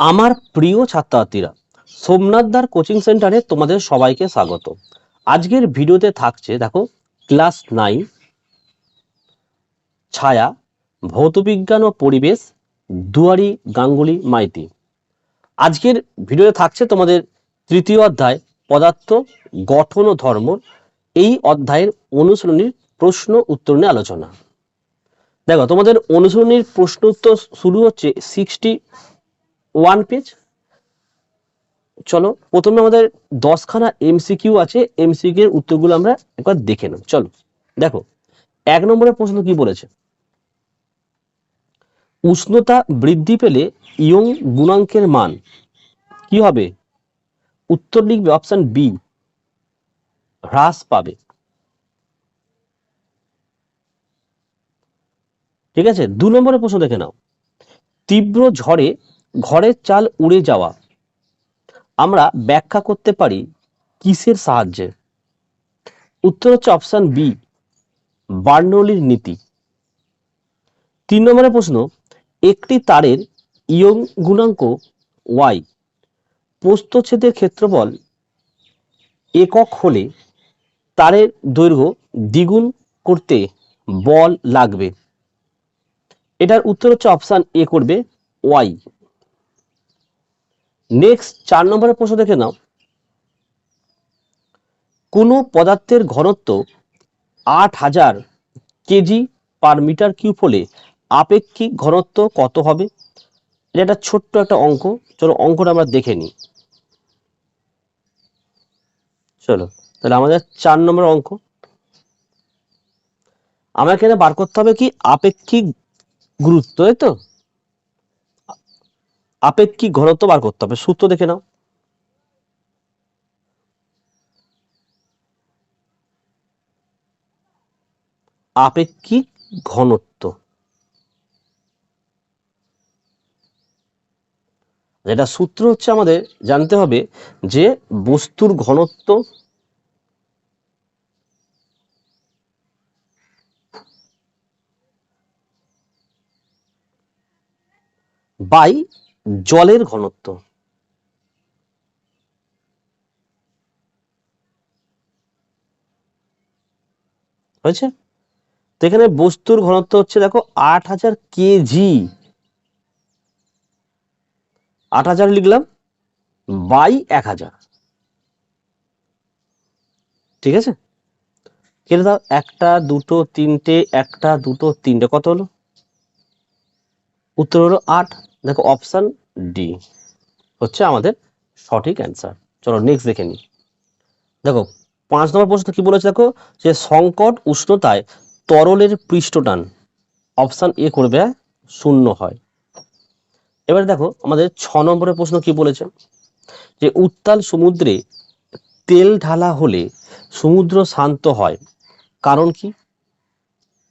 আমার প্রিয় ছাত্রছাত্রীরা, সোমনাথদার কোচিং সেন্টারে তোমাদের সবাইকে স্বাগত। আজকের ভিডিওতে থাকছে, দেখো, ক্লাস নাইন, ছায়া, ভৌতবিজ্ঞান ও পরিবেশ, দুয়ারি, গাঙ্গুলি, মাইতি। আজকের ভিডিওতে থাকছে তোমাদের তৃতীয় অধ্যায়, পদার্থ, গঠন ও ধর্ম। এই অধ্যায়ের অনুশীলনীর প্রশ্ন উত্তর নিয়ে আলোচনা। দেখো, তোমাদের অনুশীলনীর প্রশ্ন উত্তর শুরু হচ্ছে সিক্সটি ওয়ান পেজ চলো, প্রথমে আমাদের দশখানা এমসিকিউ আছে। এমসিকিউ এর উত্তরগুলো আমরা একবার দেখে নেব। চলো, দেখো, এক নম্বরের প্রশ্ন কি বলেছে? উষ্ণতা বৃদ্ধি পেলে ইয়ং গুণাঙ্কের মান কি হবে? উত্তর লিখবে অপশন বি হ্রাস পাবে। ঠিক আছে? দু নম্বরের প্রশ্ন দেখে নাও। তীব্র ঝড়ে ঘরের চাল উড়ে যাওয়া। আমরা ব্যাখ্যা করতে পারি কিসের সাহায্যে? উত্তর হচ্ছে অপশন বি বার্নৌলির নীতি। তিন নম্বরের প্রশ্ন, একটি তারের ইয়ং গুণাঙ্ক ওয়াই প্রস্থচ্ছেদের ক্ষেত্রফল একক হলে তারের দৈর্ঘ্য দ্বিগুণ করতে বল লাগবে। এটার উত্তর হচ্ছে অপশন এ করবে ওয়াই নেক্সট চার নম্বরের প্রশ্ন দেখে নাও। কোনো পদার্থের ঘনত্ব আট হাজার কেজি পার মিটার কিউব হলে আপেক্ষিক ঘনত্ব কত হবে? এটা একটা ছোট্ট একটা অঙ্ক। চলো অঙ্কটা আমরা দেখে নিই। চলো, তাহলে আমাদের চার নম্বর অঙ্ক। আমাকে বার করতে হবে কি? আপেক্ষিক গুরুত্ব, তাই তো? আপেক্ষিক ঘনত্ব বার করতে হবে। সূত্র দেখে নাও। আপেক্ষিক ঘনত্ব। যেটা সূত্র হচ্ছে আমাদের জানতে হবে যে বস্তুর ঘনত্ব বাই জলের ঘনত্ব। হয়েছে? তো এখানে বস্তুর ঘনত্ব হচ্ছে, দেখো, আট হাজার কেজি। আট হাজার লিখলাম, বাই এক হাজার। ঠিক আছে? কেটে দাও, একটা, দুটো, তিনটে, একটা, দুটো, তিনটে, কত হলো? উত্তর হলো আট। দেখো অপশন ডি হচ্ছে আমাদের সঠিক অ্যান্সার চলো নেক্সট দেখে নিই। দেখো, পাঁচ নম্বর প্রশ্ন কি বলেছে দেখো? যে সংকট উষ্ণতায় তরলের পৃষ্ঠটান অপশন এ করবে, শূন্য হয়। এবার দেখো, আমাদের ছ নম্বরের প্রশ্ন কি বলেছে? যে উত্তাল সমুদ্রে তেল ঢালা হলে সমুদ্র শান্ত হয়, কারণ কি?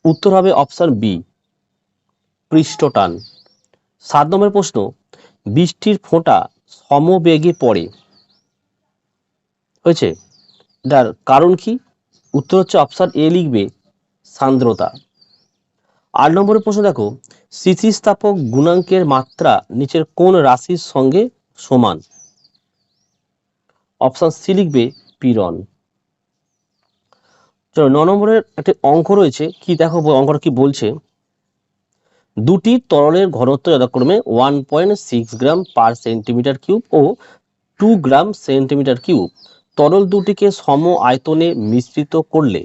উত্তর হবে অপশন বি পৃষ্ঠটান। সাত নম্বরের প্রশ্ন, বৃষ্টির ফোঁটা সমবেগে পড়ে। হয়েছে। এটার কারণ কি? উত্তর হচ্ছে অপশন এ লিখবে সান্দ্রতা। আট নম্বরের প্রশ্ন দেখো, স্থিতিস্থাপক গুণাঙ্কের মাত্রা নিচের কোন রাশির সঙ্গে সমান? অপশন সি লিখবে পীড়ন। চলো, ন নম্বরের একটি অঙ্ক রয়েছে, কি দেখো, অঙ্কটা কি বলছে? দুটি তরলের ঘনত্ব যথাক্রমে one point six gram per centimetre cube ও টু গ্রাম সেন্টিমিটার কিউব তরল দুটিকে সম আয়তনে মিশ্রিত করলে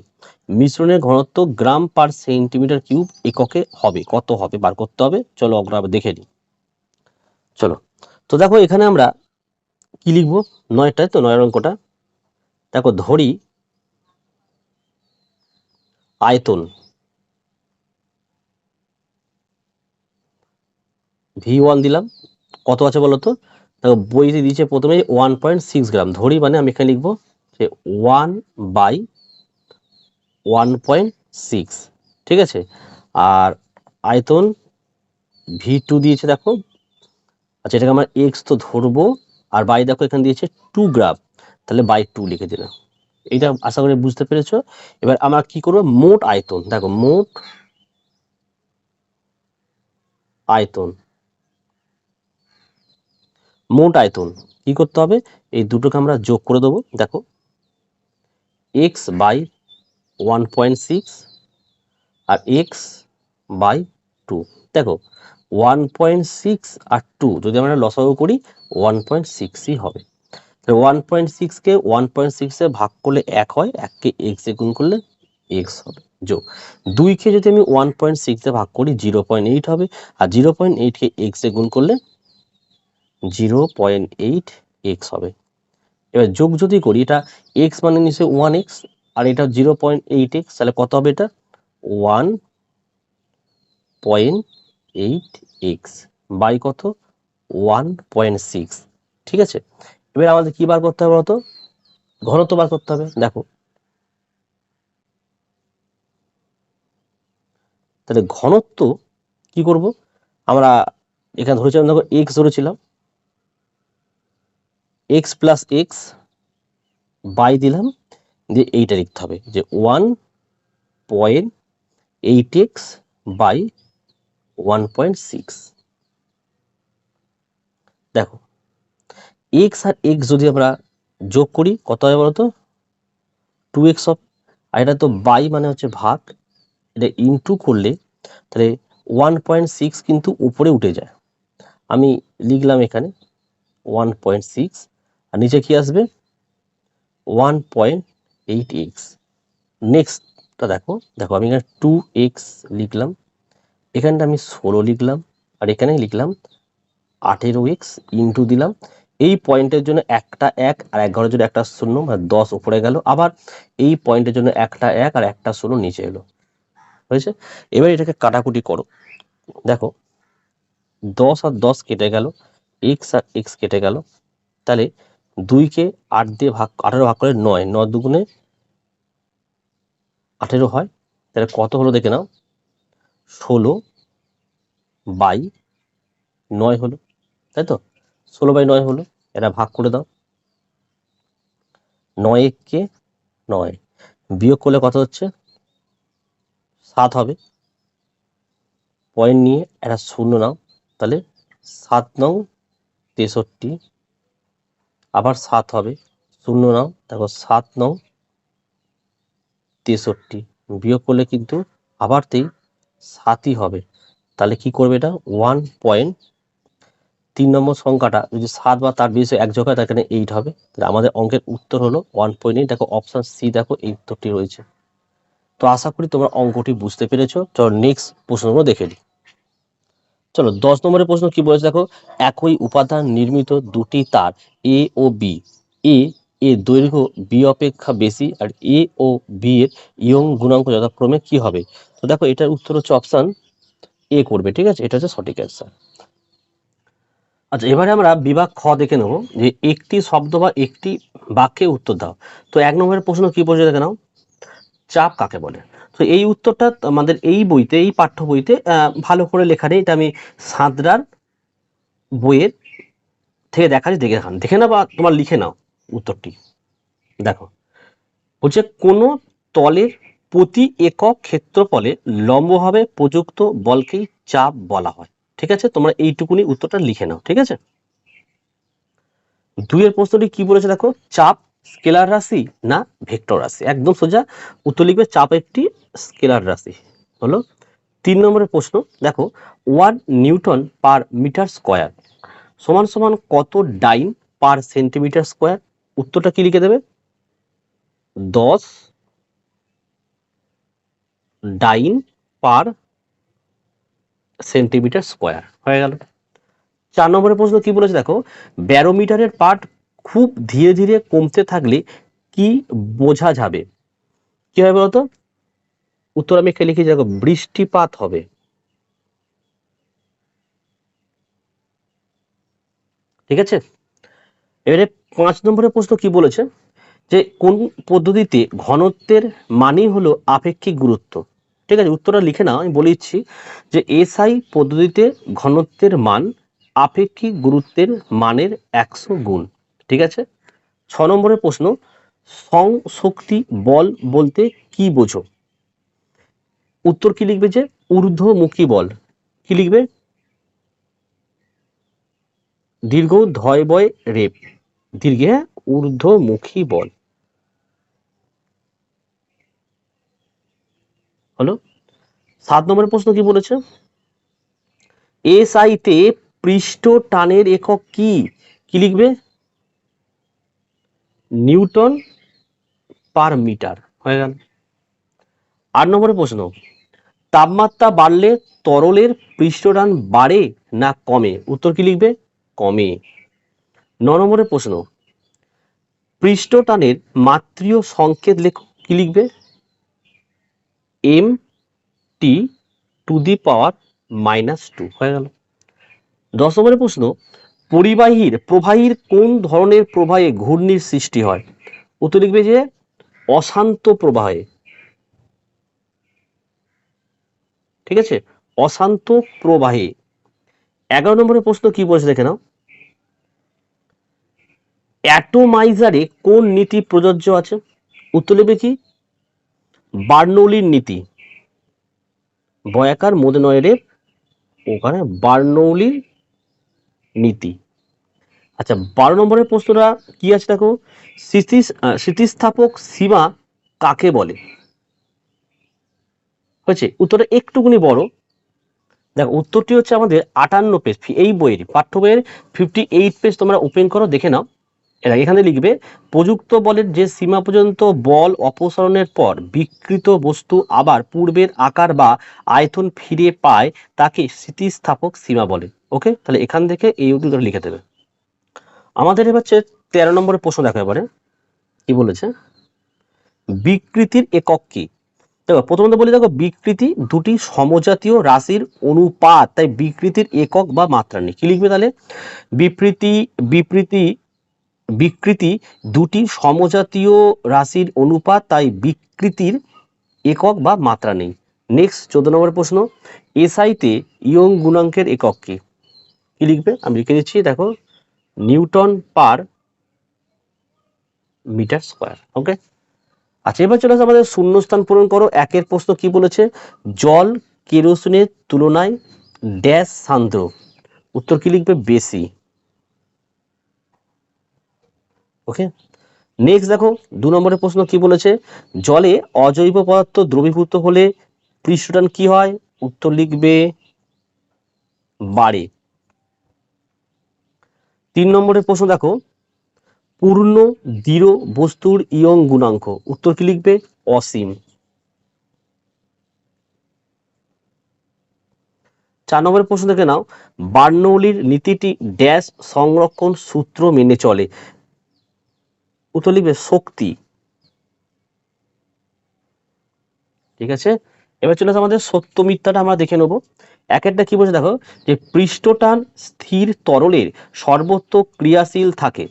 মিশ্রণের ঘনত্ব গ্রাম পার সেন্টিমিটার কিউব এককে হবে। কত হবে? বার করতে হবে। চলো আমরা দেখে নিই। চলো। তো দেখো, এখানে আমরা কি লিখব? নয়টায় তো? নয় অঙ্কটা। দেখো, ধরি আয়তন। ভি ওয়ান দিলাম। কত আছে বলো তো দেখো, বইতে দিয়েছে প্রথমে ওয়ান পয়েন্ট সিক্স গ্রাম ধরি মানে আমি এখানে লিখব যে one by one point six ঠিক আছে? আর আয়তন ভি টু দিয়েছে দেখো। আচ্ছা এটাকে আমরা এক্স তো ধরবো। আর বাই দেখো, এখানে দিয়েছে টু গ্রাম তাহলে বাই টু লিখে দিলাম। এইটা আশা করি বুঝতে পেরেছ? এবার আমরা কি করব? মোট আয়তন। দেখো, মোট আয়তন। মোট আয়তন কি করতে হবে? এই দুটোকে আমরা যোগ করে দেবো। দেখো x by one point six R x by two দেখো ওয়ান পয়েন্ট সিক্স আর টু যদি আমরা লসাগু করি ওয়ান পয়েন্ট সিক্সই হবে। ওয়ান পয়েন্ট সিক্সকে ওয়ান পয়েন্ট সিক্সে ভাগ করলে এক হয় এককে এক্স গুণ করলে এক্স হবে। যোগ দুইকে যদি আমি ওয়ান পয়েন্ট সিক্সে ভাগ করি জিরো পয়েন্ট এইট হবে, আর জিরো পয়েন্ট এইটকে এক্স গুণ করলে জিরো পয়েন্ট এইট এক্স হবে। এবার যোগ যদি করি, এটা এক্স মানে নিশ্চয়ই ওয়ান এক্স আর এটা জিরো পয়েন্ট এইট এক্স তাহলে কত হবে এটা? One point eight x by কত? ওয়ান পয়েন্ট সিক্স ঠিক আছে? এবার আমাদের কি বার করতে হবে বলতো? ঘনত্ব বার করতে হবে। দেখো। তাহলে ঘনত্ব কি করব? আমরা এখানে ধরেছিলাম, দেখো এক্স ধরেছিলাম। এক্স প্লাস এক্স বাই দিলাম, দিয়ে এইটা লিখতে হবে যে one point eight x by one point six দেখো এক্স আর এক্স যদি আমরা যোগ করি, কত হয় বলতো? টু এক্স অফ আর এটা তো বাই মানে হচ্ছে ভাগ, এটা ইনটু করলে তাহলে ওয়ান পয়েন্ট সিক্স কিন্তু উপরে উঠে যায়। আমি লিখলাম এখানে ওয়ান পয়েন্ট সিক্স আর নিচে কি আসবে? ওয়ান পয়েন্ট এইট এক্স নেক্সটটা দেখো দেখো আমি এখানে টু এক্স লিখলাম, এখানটা আমি ষোলো লিখলাম, আর এখানে লিখলাম আঠেরো এক্স ইন্টু দিলাম। এই পয়েন্টের জন্য একটা এক আর এগারোর জন্য একটা শূন্য মানে দশ উপরে গেল। আবার এই পয়েন্টের জন্য একটা এক আর একটা শূন্য নিচে এলো। হয়েছে? এবার এটাকে কাটাকুটি করো। দেখো, দশ আর দশ কেটে গেল এক্স আর এক্স কেটে গেল। তাহলে দুইকে আট দিয়ে ভাগ, আঠেরো ভাগ করে নয় নয় দুগুণে আঠেরো হয়। তাহলে কত হলো দেখে নাও। ষোলো বাই নয় হলো, তাই তো? ষোলো বাই নয় হলো, এটা ভাগ করে দাও। নয় এককে নয়, বিয়োগ করলে কত হচ্ছে? সাত হবে। পয়েন্ট নিয়ে একটা শূন্য নাও, তাহলে সাত নং তেষট্টি আবার সাত হবে। শূন্য নাও দেখো সাত নং তেষট্টি। বিয়োগ করলে কিন্তু আবার তেই সাতই হবে। তাহলে কি করবে এটা? ওয়ান পয়েন্ট তিন নম্বর সংখ্যাটা, যদি সাত বা তার বেশি এক যোগ হয়, তার এখানে এইট হবে। তাহলে আমাদের অঙ্কের উত্তর হলো ওয়ান পয়েন্ট এইট দেখো অপশান সি দেখো, এই উত্তরটি রয়েছে। তো আশা করি তোমরা অঙ্কটি বুঝতে পেরেছ। চলো নেক্সট প্রশ্নগুলো দেখে নিই। চলো, দশ নম্বরের প্রশ্ন কি বলেছে দেখো? একই উপাদান নির্মিত দুটি তার এ ও বি এ এর দৈর্ঘ্য বি অপেক্ষা বেশি, আর এ ও বি এর ইয়ং গুণাঙ্ক যথাক্রমে কি হবে? তো দেখো, এটার উত্তর হচ্ছে অপশান এ করবে, ঠিক আছে? এটা হচ্ছে সঠিক অ্যান্সার আচ্ছা এবারে আমরা বিভাগ খ দেখে নেব, যে একটি শব্দ বা একটি বাক্যে উত্তর দাও। তো এক নম্বরের প্রশ্ন কি বলছে দেখে নাও? চাপ কাকে বলে? তো এই উত্তরটা আমাদের এই বইতে, এই পাঠ্য বইতে ভালো করে লেখা নেই। এটা আমি সাঁতরার বইয়ের থেকে দেখাচ্ছি, দেখে দেখান। দেখে না বা তোমার লিখে নাও উত্তরটি। দেখো, বলছে, কোনো তলের প্রতি একক ক্ষেত্রফলে লম্বভাবে প্রযুক্ত বলকেই চাপ বলা হয়। ঠিক আছে? তোমরা এইটুকুনি উত্তরটা লিখে নাও, ঠিক আছে? দুইয়ের প্রশ্নটি কি বলেছে দেখো? চাপ স্কেলার রাশি না ভেক্টর রাশি? একদম সোজা উত্তর লিখবে চাপ একটি স্কেলার রাশি। হলো? তিন নম্বরের প্রশ্ন, দেখো, one newton per metre square সমান সমান কত ডাইন পার সেন্টিমিটার স্কোয়ার? উত্তরটা কি লিখে দেবে? দশ ডাইন পার সেন্টিমিটার স্কোয়ার। হয়ে গেল। চার নম্বরের প্রশ্ন কি বলেছে? দেখো, ব্যারোমিটারের পাঠ খুব ধীরে ধীরে কমতে থাকলে কি বোঝা যাবে? কি হবে বলতো? উত্তর আমি এখানে লিখে দেখো, বৃষ্টিপাত হবে। ঠিক আছে? এবারে পাঁচ নম্বরের প্রশ্ন কি বলেছে? যে কোন পদ্ধতিতে ঘনত্বের মানই হলো আপেক্ষিক গুরুত্ব? ঠিক আছে, উত্তরটা লিখে নাও, আমি বলে দিচ্ছি যে এসআই পদ্ধতিতে ঘনত্বের মান আপেক্ষিক গুরুত্বের মানের একশো গুণ। ঠিক আছে? ছ নম্বরের প্রশ্ন সংশক্তি বল বলতে কি বোঝো? উত্তর কি লিখবে যে ঊর্ধ্বমুখী বল। কি লিখবে? দীর্ঘ ধয় বয় রেপ। দীর্ঘে হ্যাঁ? ঊর্ধ্বমুখী বল। হলো? সাত নম্বরের প্রশ্ন কি বলেছে? এসআই তে পৃষ্ঠ টানের একক কি? কি লিখবে? নিউটন পার মিটার, হয়ে গেল। আট নম্বরের প্রশ্ন, তাপমাত্রা বাড়লে তরলের পৃষ্ঠটান বাড়ে না কমে? উত্তর কি লিখবে? কমে। ন নম্বরের প্রশ্ন, পৃষ্ঠটানের মাত্রীয় সংকেত লেখ, কি লিখবে? M T to the power minus two, হয়ে গেল। দশ নম্বরের প্রশ্ন পরিবাহীর, প্রবাহীর কোন ধরনের প্রবাহে ঘূর্ণির সৃষ্টি হয়? উত্তর লিখবে যে, অশান্ত প্রবাহে। ঠিক আছে? অশান্ত প্রবাহে। এগারো নম্বরের প্রশ্ন কি বলছে দেখে নাও। অ্যাটোমাইজারে কোন নীতি প্রযোজ্য আছে? উত্তর লিখবে কি? বার্নৌলির নীতি। বয়াকার মোদে নয়ের ওখানে বার্নৌলির নীতি। আচ্ছা বারো নম্বরের প্রশ্নটা কি আছে দেখো? স্মৃতি আহ, স্থিতিস্থাপক সীমা কাকে বলে? হয়েছে? উত্তরটা একটুকুনি বড়। দেখো উত্তরটি হচ্ছে আমাদের আটান্ন পেজ এই বইয়ের পাঠ্য বইয়ের ফিফটি এইট পেজ তোমরা ওপেন করো দেখে নাও। এরা এখানে লিখবে, প্রযুক্ত বলের যে সীমা পর্যন্ত বল অপসারণের পর বিকৃত বস্তু আবার পূর্বের আকার বা আয়তন ফিরে পায়, তাকে স্থিতিস্থাপক সীমা বলে। ওকে তাহলে এখান থেকে এই ধরে লিখে দেবে। আমাদের এবার হচ্ছে তেরো নম্বরের প্রশ্ন দেখো এবারে। কি বলেছে? বিকৃতির একক কি? দেখো, প্রথমত বলি, দেখো, বিকৃতি দুটি সমজাতীয় রাশির অনুপাত, তাই বিকৃতির একক বা মাত্রা নেই। কি লিখবে তাহলে? বিবৃতি বিবৃতি বিকৃতি দুটি সমজাতীয় রাশির অনুপাত, তাই বিকৃতির একক বা মাত্রা নেই। নেক্সট চোদ্দ নম্বর প্রশ্ন। এসআইতে ইয়ং গুণাঙ্কের একক কি? কি লিখবে? আমি লিখে দিচ্ছি, দেখো, newton per metre square okay আচ্ছা এবার চলে আসে আমাদের শূন্যস্থান পূরণ করো। একের প্রশ্ন কি বলেছে? জল কেরোসিনের তুলনায় ড্যাশ সান্দ্র। উত্তর কি লিখবে? বেশি ওকে নেক্সট দেখো, দু নম্বরের প্রশ্ন কি বলেছে? জলে অজৈব পদার্থ দ্রবীভূত হলে পৃষ্ঠটান কি হয়? উত্তর লিখবে বাড়ে। তিন নম্বরের প্রশ্ন দেখো, পূর্ণ দৃঢ় বস্তুর ইয়ং গুণাঙ্ক, উত্তর কি লিখবে? অসীম। চার নম্বরের প্রশ্ন দেখে নাও, বার্নৌলির নীতিটি ড্যাশ সংরক্ষণ সূত্র মেনে চলে। উত্তর লিখবে শক্তি। ঠিক আছে? এবার চলে আমাদের সত্য মিথ্যাটা আমরা দেখে নেব। এক একটা কি বলছে দেখো? যে পৃষ্ঠটান স্থির তরলের সর্বত্র ক্রিয়াশীল থাকে।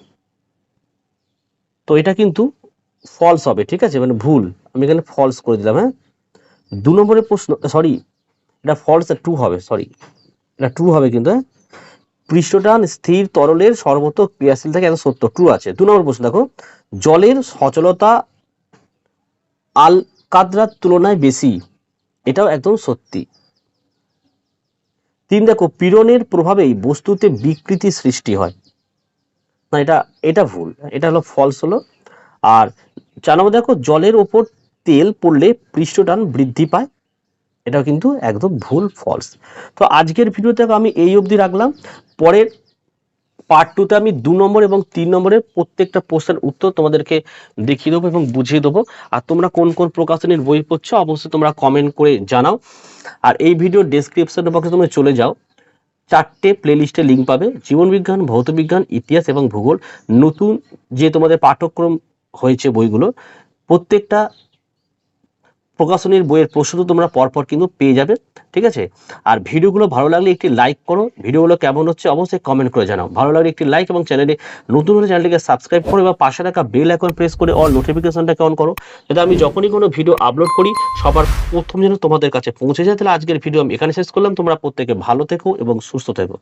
তো এটা কিন্তু ফলস হবে, ঠিক আছে? মানে ভুল। আমি এখানে ফলস করে দিলাম হ্যাঁ? দু নম্বরের প্রশ্ন সরি এটা ফলস টু হবে সরি এটা ট্রু হবে কিন্তু হ্যাঁ? পৃষ্ঠটান স্থির তরলের সর্বত ক্রিয়াশীল থাকে, এটা সত্য ট্রু আছে। দু নম্বর প্রশ্ন, দেখো, জলের সচলতা আল কাদরার তুলনায় বেশি, এটাও একদম সত্যি। তিন, দেখো, পীড়নের প্রভাবেই বস্তুতে বিকৃতি সৃষ্টি হয়। না, এটা এটা ভুল, এটা হলো ফলস হলো। আর চার দেখো, জলের ওপর তেল পড়লে পৃষ্ঠটান বৃদ্ধি পায় এটাও কিন্তু একদম ভুল ফলস তো আজকের ভিডিওতে আমি এই অবধি রাখলাম। পরের পার্ট টুতে আমি দু নম্বর এবং তিন নম্বরের প্রত্যেকটা প্রশ্নের উত্তর তোমাদেরকে দেখিয়ে দেবো এবং বুঝিয়ে দেবো। আর তোমরা কোন কোন প্রকাশনীর বই পড়ছো, অবশ্যই তোমরা কমেন্ট করে জানাও। আর এই ভিডিও ডেসক্রিপশন বক্সে তোমরা চলে যাও। চারটে প্লেলিস্টে লিঙ্ক পাবে। জীবনবিজ্ঞান ভৌতবিজ্ঞান ইতিহাস এবং ভূগোল। নতুন যে তোমাদের পাঠ্যক্রম হয়েছে বইগুলো, প্রত্যেকটা প্রকাশনীর বইয়ের প্রশ্ন তোমরা পরপর কিন্তু পেয়ে যাবে, ঠিক আছে? আর ভিডিওগুলো ভালো লাগলে একটি লাইক করো। ভিডিওগুলো কেমন হচ্ছে অবশ্যই কমেন্ট করে জানাও। ভালো লাগলে একটি লাইক এবং চ্যানেলে নতুন হলে চ্যানেলটিকে সাবস্ক্রাইব করো বা পাশে রাখা বেল আইকন প্রেস করে অল নোটিফিকেশনটাকে অন করো। যাতে আমি যখনই কোনো ভিডিও আপলোড করি, সবার প্রথম যেন তোমাদের কাছে পৌঁছে যায়, তাহলে আজকের ভিডিও আমি এখানে শেষ করলাম। তোমরা প্রত্যেকে ভালো থেকো এবং সুস্থ থেকো।